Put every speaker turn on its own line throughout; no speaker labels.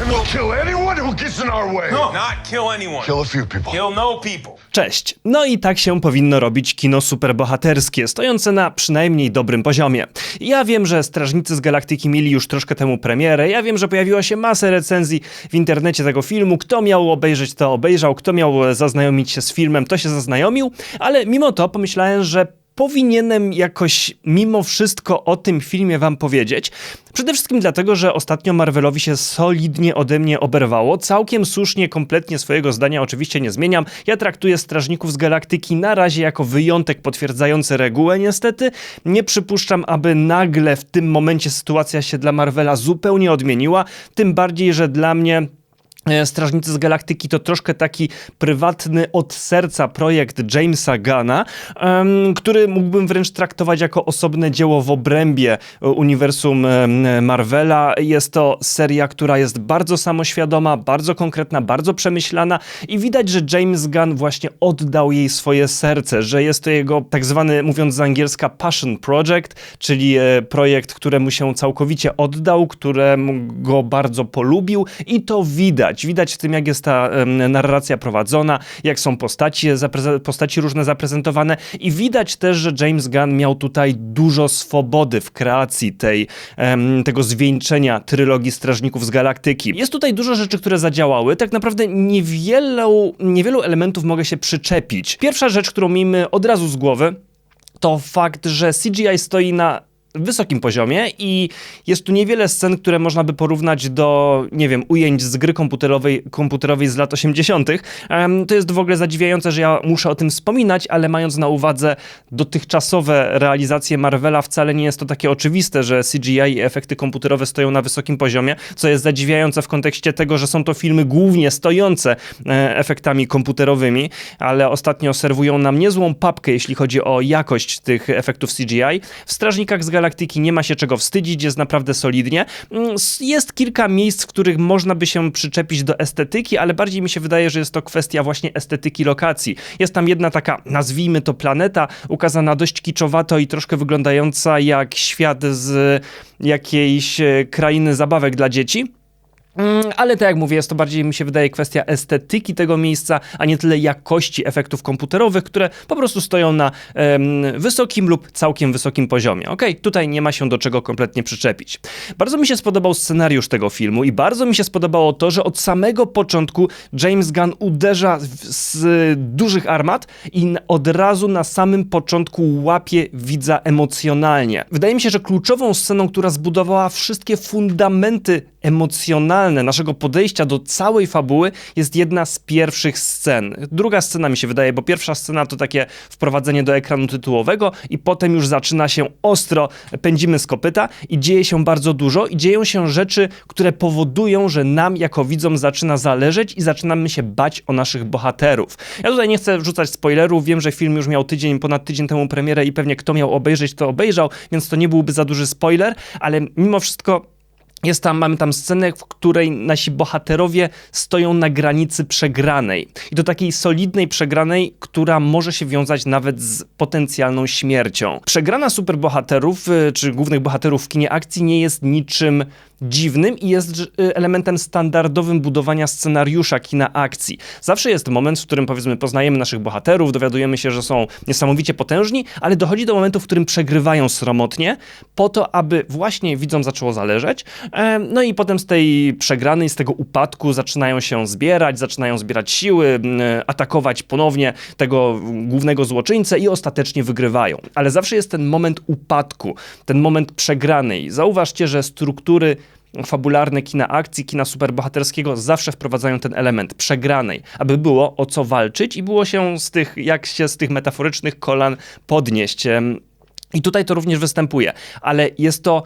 And we'll kill anyone who gets in our way.
Not kill anyone.
Kill a few people.
Kill no people.
Cześć. No i tak się powinno robić kino superbohaterskie, stojące na przynajmniej dobrym poziomie. Ja wiem, że Strażnicy z Galaktyki mieli już troszkę temu premierę, ja wiem, że pojawiła się masa recenzji w internecie tego filmu, kto miał obejrzeć, to obejrzał, kto miał zaznajomić się z filmem, to się zaznajomił, ale mimo to pomyślałem, że powinienem jakoś mimo wszystko o tym filmie wam powiedzieć. Przede wszystkim dlatego, że ostatnio Marvelowi się solidnie ode mnie oberwało. Całkiem słusznie, kompletnie swojego zdania oczywiście nie zmieniam. Ja traktuję Strażników z Galaktyki na razie jako wyjątek potwierdzający regułę niestety. Nie przypuszczam, aby nagle w tym momencie sytuacja się dla Marvela zupełnie odmieniła. Tym bardziej, że dla mnie Strażnicy z Galaktyki to troszkę taki prywatny od serca projekt Jamesa Gana, który mógłbym wręcz traktować jako osobne dzieło w obrębie e, uniwersum Marvela. Jest to seria, która jest bardzo samoświadoma, bardzo konkretna, bardzo przemyślana i widać, że James Gunn właśnie oddał jej swoje serce, że jest to jego tak zwany, mówiąc z angielska, passion project, czyli e, projekt, któremu się całkowicie oddał, któremu go bardzo polubił i to widać. Widać w tym, jak jest ta narracja prowadzona, jak są postaci, postaci różne zaprezentowane i widać też, że James Gunn miał tutaj dużo swobody w kreacji tej, tego zwieńczenia trylogii Strażników z Galaktyki. Jest tutaj dużo rzeczy, które zadziałały. Tak naprawdę niewielu, niewielu elementów mogę się przyczepić. Pierwsza rzecz, którą miejmy od razu z głowy, to fakt, że CGI stoi na wysokim poziomie i jest tu niewiele scen, które można by porównać do, nie wiem, ujęć z gry komputerowej, komputerowej z lat 80. Em, to jest w ogóle zadziwiające, że ja muszę o tym wspominać, ale mając na uwadze dotychczasowe realizacje Marvela, wcale nie jest to takie oczywiste, że CGI i efekty komputerowe stoją na wysokim poziomie, co jest zadziwiające w kontekście tego, że są to filmy głównie stojące e, efektami komputerowymi, ale ostatnio serwują nam niezłą papkę, jeśli chodzi o jakość tych efektów CGI. W Strażnikach z Galaktyki nie ma się czego wstydzić, jest naprawdę solidnie. Mm, Jest kilka miejsc, w których można by się przyczepić do estetyki, ale bardziej mi się wydaje, że jest to kwestia właśnie estetyki lokacji. Jest tam jedna taka, nazwijmy to planeta, ukazana dość kiczowato i troszkę wyglądająca jak świat z jakiejś e, krainy zabawek dla dzieci. Mm, Ale tak jak mówię, jest to bardziej, mi się wydaje, kwestia estetyki tego miejsca, a nie tyle jakości efektów komputerowych, które po prostu stoją na em, wysokim lub całkiem wysokim poziomie. Okej, tutaj nie ma się do czego kompletnie przyczepić. Bardzo mi się spodobał scenariusz tego filmu i bardzo mi się spodobało to, że od samego początku James Gunn uderza z dużych armat i od razu na samym początku łapie widza emocjonalnie. Wydaje mi się, że kluczową sceną, która zbudowała wszystkie fundamenty emocjonalne naszego podejścia do całej fabuły jest jedna z pierwszych scen. Druga scena mi się wydaje, bo pierwsza scena to takie wprowadzenie do ekranu tytułowego i potem już zaczyna się ostro, pędzimy z kopyta i dzieje się bardzo dużo i dzieją się rzeczy, które powodują, że nam jako widzom zaczyna zależeć i zaczynamy się bać o naszych bohaterów. Ja tutaj nie chcę wrzucać spoilerów, wiem, że film już miał tydzień, ponad tydzień temu premierę i pewnie kto miał obejrzeć, to obejrzał, więc to nie byłby za duży spoiler, ale mimo wszystko jest tam, mamy tam scenę, w której nasi bohaterowie stoją na granicy przegranej. I to takiej solidnej przegranej, która może się wiązać nawet z potencjalną śmiercią. Przegrana superbohaterów, y, czy głównych bohaterów w kinie akcji nie jest niczym dziwnym i jest y, elementem standardowym budowania scenariusza kina akcji. Zawsze jest moment, w którym powiedzmy poznajemy naszych bohaterów, dowiadujemy się, że są niesamowicie potężni, ale dochodzi do momentu, w którym przegrywają sromotnie, po to, aby właśnie widzom zaczęło zależeć. E, No i potem z tej przegranej, z tego upadku zaczynają się zbierać, zaczynają zbierać siły, m, atakować ponownie tego głównego złoczyńcę i ostatecznie wygrywają. Ale zawsze jest ten moment upadku, ten moment przegranej. Zauważcie, że struktury fabularne kina akcji, kina superbohaterskiego zawsze wprowadzają ten element przegranej, aby było o co walczyć i było się z tych, jak się z tych metaforycznych kolan podnieść. I tutaj to również występuje, ale jest to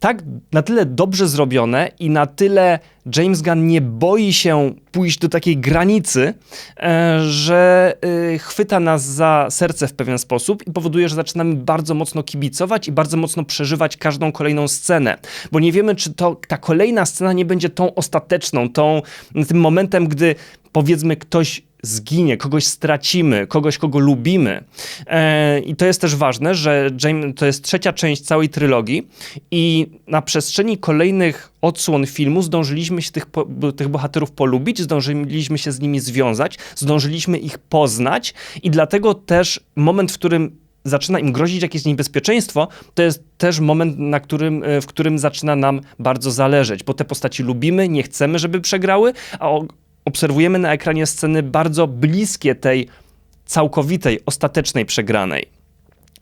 tak na tyle dobrze zrobione i na tyle James Gunn nie boi się pójść do takiej granicy, e, że e, chwyta nas za serce w pewien sposób i powoduje, że zaczynamy bardzo mocno kibicować i bardzo mocno przeżywać każdą kolejną scenę. Bo nie wiemy, czy to, ta kolejna scena nie będzie tą ostateczną, tą, tym momentem, gdy powiedzmy ktoś zginie, kogoś stracimy, kogoś, kogo lubimy. E, I to jest też ważne, że James, to jest trzecia część całej trylogii i na przestrzeni kolejnych odsłon filmu zdążyliśmy się tych, po, tych bohaterów polubić, zdążyliśmy się z nimi związać, zdążyliśmy ich poznać i dlatego też moment, w którym zaczyna im grozić jakieś niebezpieczeństwo, to jest też moment, na którym, w którym zaczyna nam bardzo zależeć, bo te postaci lubimy, nie chcemy, żeby przegrały, a obserwujemy na ekranie sceny bardzo bliskie tej całkowitej, ostatecznej przegranej.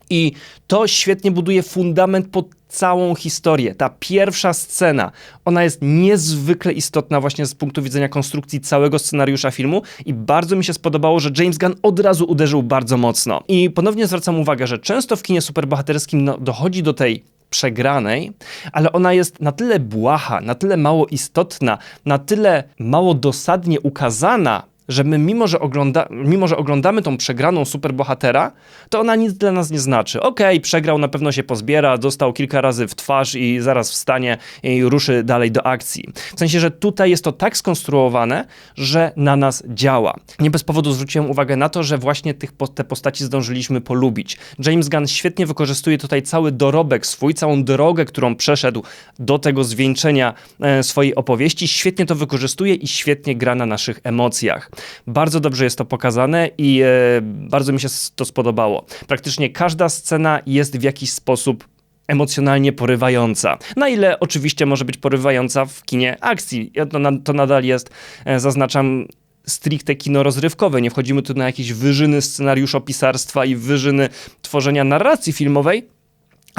I to świetnie buduje fundament pod całą historię. Ta pierwsza scena, ona jest niezwykle istotna właśnie z punktu widzenia konstrukcji całego scenariusza filmu i bardzo mi się spodobało, że James Gunn od razu uderzył bardzo mocno. I ponownie zwracam uwagę, że często w kinie superbohaterskim no, dochodzi do tej przegranej, ale ona jest na tyle błaha, na tyle mało istotna, na tyle mało dosadnie ukazana że my, mimo że, ogląda, mimo że oglądamy tą przegraną superbohatera, to ona nic dla nas nie znaczy. Okej, okay, przegrał, na pewno się pozbiera, dostał kilka razy w twarz i zaraz wstanie i ruszy dalej do akcji. W sensie, że tutaj jest to tak skonstruowane, że na nas działa. Nie bez powodu zwróciłem uwagę na to, że właśnie tych, te postaci zdążyliśmy polubić. James Gunn świetnie wykorzystuje tutaj cały dorobek swój, całą drogę, którą przeszedł do tego zwieńczenia e, swojej opowieści. Świetnie to wykorzystuje i świetnie gra na naszych emocjach. Bardzo dobrze jest to pokazane i e, bardzo mi się to spodobało. Praktycznie każda scena jest w jakiś sposób emocjonalnie porywająca. Na ile oczywiście może być porywająca w kinie akcji. To, to nadal jest, e, zaznaczam, stricte kino rozrywkowe. Nie wchodzimy tu na jakieś wyżyny scenariuszopisarstwa i wyżyny tworzenia narracji filmowej,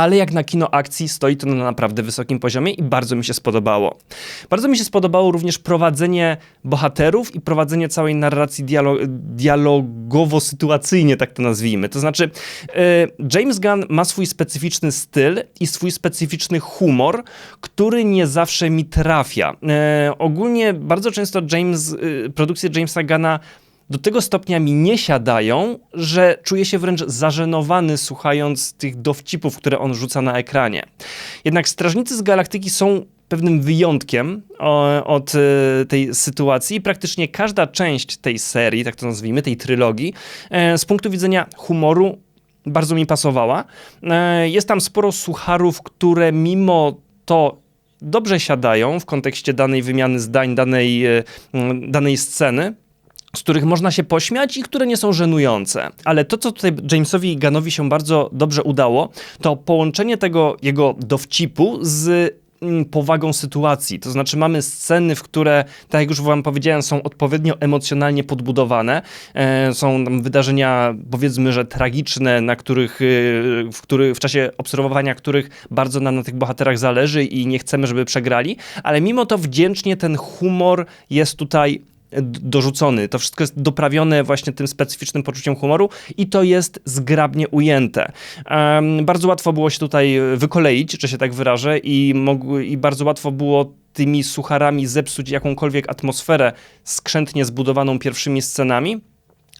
ale jak na kino akcji stoi to na naprawdę wysokim poziomie i bardzo mi się spodobało. Bardzo mi się spodobało również prowadzenie bohaterów i prowadzenie całej narracji dialo dialogowo-sytuacyjnie, tak to nazwijmy. To znaczy, yy, James Gunn ma swój specyficzny styl i swój specyficzny humor, który nie zawsze mi trafia. Yy, ogólnie bardzo często James, yy, produkcje Jamesa Gunna do tego stopnia mi nie siadają, że czuję się wręcz zażenowany słuchając tych dowcipów, które on rzuca na ekranie. Jednak Strażnicy z Galaktyki są pewnym wyjątkiem od e, tej sytuacji. Praktycznie każda część tej serii, tak to nazwijmy, tej trylogii, e, z punktu widzenia humoru bardzo mi pasowała. E, jest tam sporo sucharów, które mimo to dobrze siadają w kontekście danej wymiany zdań, danej, danej sceny z których można się pośmiać i które nie są żenujące. Ale to, co tutaj Jamesowi Ganowi się bardzo dobrze udało, to połączenie tego jego dowcipu z mm, powagą sytuacji. To znaczy mamy sceny, w które, tak jak już wam powiedziałem, są odpowiednio emocjonalnie podbudowane. E, są wydarzenia, powiedzmy, że tragiczne, na których, e, w, których, w czasie obserwowania których bardzo nam na tych bohaterach zależy i nie chcemy, żeby przegrali, ale mimo to wdzięcznie ten humor jest tutaj dorzucony. To wszystko jest doprawione właśnie tym specyficznym poczuciem humoru i to jest zgrabnie ujęte. Um, bardzo łatwo było się tutaj wykoleić, że się tak wyrażę, i, i bardzo łatwo było tymi sucharami zepsuć jakąkolwiek atmosferę skrzętnie zbudowaną pierwszymi scenami.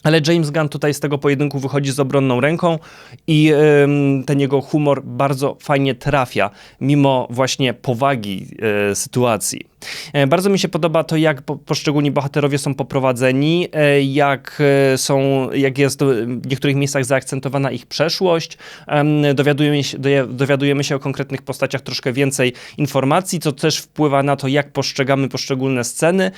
Ale James Gunn tutaj z tego pojedynku wychodzi z obronną ręką i ym, ten jego humor bardzo fajnie trafia, mimo właśnie powagi y, sytuacji. E, bardzo mi się podoba to, jak poszczególni bohaterowie są poprowadzeni, e, jak są, jak jest w niektórych miejscach zaakcentowana ich przeszłość. Dowiadujemy się, dowiadujemy się o konkretnych postaciach troszkę więcej informacji, co też wpływa na to, jak postrzegamy poszczególne sceny.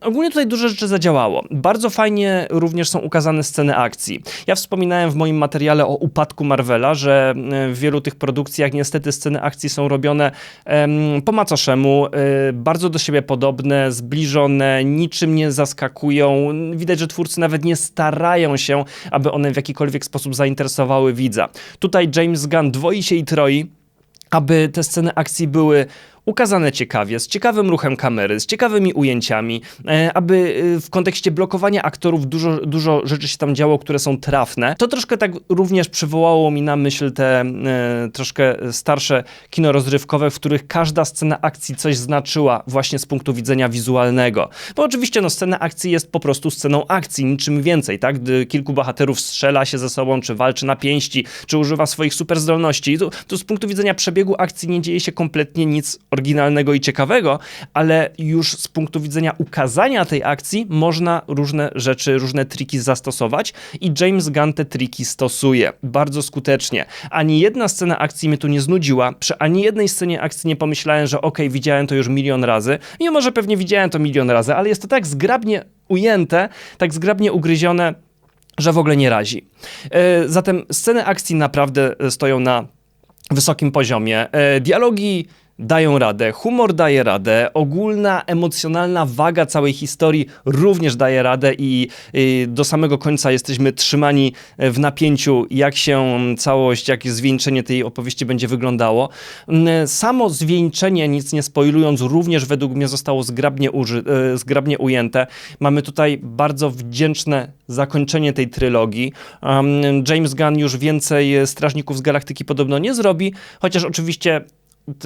Ogólnie tutaj dużo rzeczy zadziałało. Bardzo fajnie również są ukazane sceny akcji. Ja wspominałem w moim materiale o upadku Marvela, że w wielu tych produkcjach niestety sceny akcji są robione po macoszemu, bardzo do siebie podobne, zbliżone, niczym nie zaskakują. Widać, że twórcy nawet nie starają się, aby one w jakikolwiek sposób zainteresowały widza. Tutaj James Gunn dwoi się i troi, aby te sceny akcji były ukazane ciekawie, z ciekawym ruchem kamery, z ciekawymi ujęciami, e, aby e, w kontekście blokowania aktorów dużo, dużo rzeczy się tam działo, które są trafne. To troszkę tak również przywołało mi na myśl te e, troszkę starsze kino rozrywkowe, w których każda scena akcji coś znaczyła właśnie z punktu widzenia wizualnego. Bo oczywiście no, scena akcji jest po prostu sceną akcji, niczym więcej, tak? Gdy kilku bohaterów strzela się ze sobą, czy walczy na pięści, czy używa swoich superzdolności. Tu, tu z punktu widzenia przebiegu akcji nie dzieje się kompletnie nic oryginalnego i ciekawego, ale już z punktu widzenia ukazania tej akcji można różne rzeczy, różne triki zastosować i James Gunn te triki stosuje bardzo skutecznie. Ani jedna scena akcji mnie tu nie znudziła, przy ani jednej scenie akcji nie pomyślałem, że okej, widziałem to już milion razy, mimo że pewnie widziałem to milion razy, ale jest to tak zgrabnie ujęte, tak zgrabnie ugryzione, że w ogóle nie razi. E, Zatem sceny akcji naprawdę e, stoją na wysokim poziomie. E, Dialogi dają radę, humor daje radę, ogólna emocjonalna waga całej historii również daje radę i do samego końca jesteśmy trzymani e, w napięciu, jak się całość, jak zwieńczenie tej opowieści będzie wyglądało. Samo zwieńczenie, nic nie spoilując, również według mnie zostało zgrabnie, uży, e, zgrabnie ujęte. Mamy tutaj bardzo wdzięczne zakończenie tej trylogii. James Gunn już więcej e, Strażników z Galaktyki podobno nie zrobi, chociaż oczywiście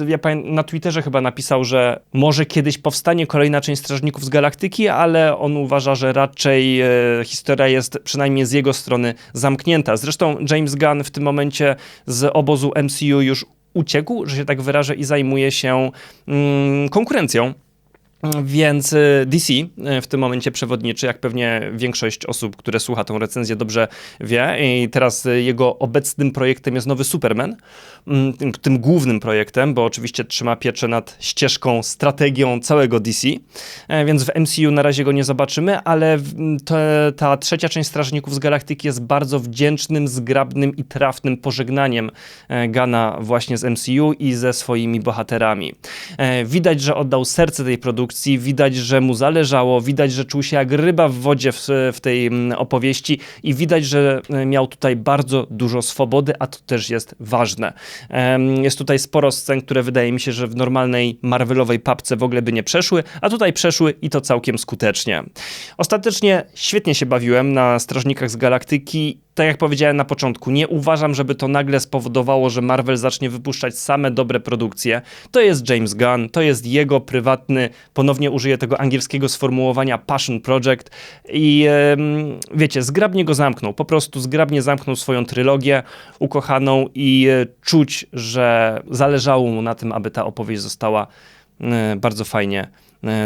ja na Twitterze chyba napisał, że może kiedyś powstanie kolejna część Strażników z Galaktyki, ale on uważa, że raczej e, historia jest przynajmniej z jego strony zamknięta. Zresztą James Gunn w tym momencie z obozu MCU już uciekł, że się tak wyrażę, i zajmuje się mm, konkurencją. Więc y, DC y, w tym momencie przewodniczy, jak pewnie większość osób, które słucha tą recenzję dobrze wie. I teraz y, jego obecnym projektem jest nowy Superman. Mm, Tym, głównym projektem, bo oczywiście trzyma pieczę nad ścieżką, strategią całego DC. E, Więc w MCU na razie go nie zobaczymy, ale ta trzecia część Strażników z Galaktyki jest bardzo wdzięcznym, zgrabnym i trafnym pożegnaniem e, Gana właśnie z MCU i ze swoimi bohaterami. E, Widać, że oddał serce tej produkcji, widać, że mu zależało, widać, że czuł się jak ryba w wodzie w, w tej mm, opowieści i widać, że e, miał tutaj bardzo dużo swobody, a to też jest ważne. Jest tutaj sporo scen, które wydaje mi się, że w normalnej Marvelowej papce w ogóle by nie przeszły, a tutaj przeszły i to całkiem skutecznie. Ostatecznie świetnie się bawiłem na Strażnikach z Galaktyki. Tak jak powiedziałem na początku, nie uważam, żeby to nagle spowodowało, że Marvel zacznie wypuszczać same dobre produkcje. To jest James Gunn, to jest jego prywatny, ponownie użyję tego angielskiego sformułowania Passion Project i wiecie, zgrabnie go zamknął, po prostu zgrabnie zamknął swoją trylogię ukochaną i e, czuć, że zależało mu na tym, aby ta opowieść została e, bardzo fajnie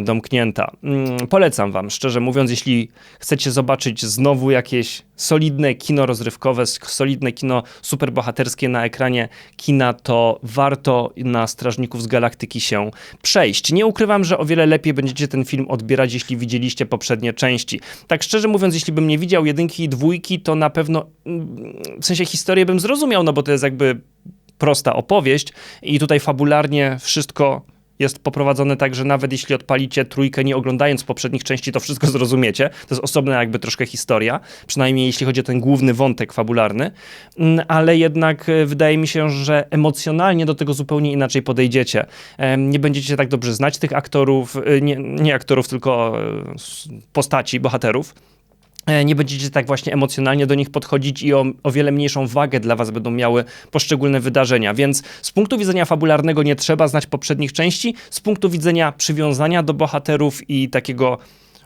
domknięta. Mm, Polecam wam, szczerze mówiąc, jeśli chcecie zobaczyć znowu jakieś solidne kino rozrywkowe, solidne kino superbohaterskie na ekranie kina, to warto na Strażników z Galaktyki się przejść. Nie ukrywam, że o wiele lepiej będziecie ten film odbierać, jeśli widzieliście poprzednie części. Tak szczerze mówiąc, jeśli bym nie widział jedynki i dwójki, to na pewno mm, w sensie historię bym zrozumiał, no bo to jest jakby prosta opowieść i tutaj fabularnie wszystko jest poprowadzone tak, że nawet jeśli odpalicie trójkę nie oglądając poprzednich części, to wszystko zrozumiecie. To jest osobna jakby troszkę historia, przynajmniej jeśli chodzi o ten główny wątek fabularny, Mm, ale jednak e, wydaje mi się, że emocjonalnie do tego zupełnie inaczej podejdziecie. Nie będziecie tak dobrze znać tych aktorów, e, nie, nie aktorów, tylko e, postaci, bohaterów nie będziecie tak właśnie emocjonalnie do nich podchodzić i o, o wiele mniejszą wagę dla was będą miały poszczególne wydarzenia. Więc z punktu widzenia fabularnego nie trzeba znać poprzednich części, z punktu widzenia przywiązania do bohaterów i takiego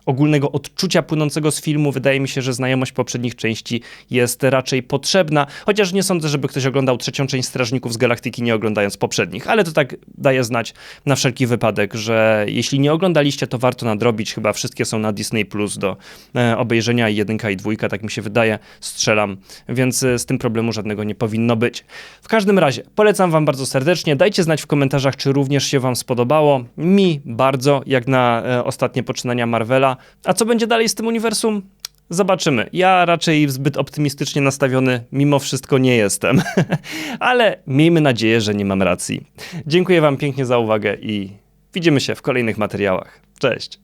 ogólnego odczucia płynącego z filmu, wydaje mi się, że znajomość poprzednich części jest raczej potrzebna, chociaż nie sądzę, żeby ktoś oglądał trzecią część Strażników z Galaktyki nie oglądając poprzednich, ale to tak daje znać na wszelki wypadek, że jeśli nie oglądaliście, to warto nadrobić, chyba wszystkie są na Disney Plus do e, obejrzenia i jedynka i dwójka, tak mi się wydaje, strzelam, więc e, z tym problemu żadnego nie powinno być. W każdym razie, polecam wam bardzo serdecznie, dajcie znać w komentarzach, czy również się wam spodobało, mi bardzo, jak na e, ostatnie poczynania Marvela, a co będzie dalej z tym uniwersum? Zobaczymy. Ja raczej zbyt optymistycznie nastawiony mimo wszystko nie jestem, ale miejmy nadzieję, że nie mam racji. Dziękuję Wam pięknie za uwagę i widzimy się w kolejnych materiałach. Cześć.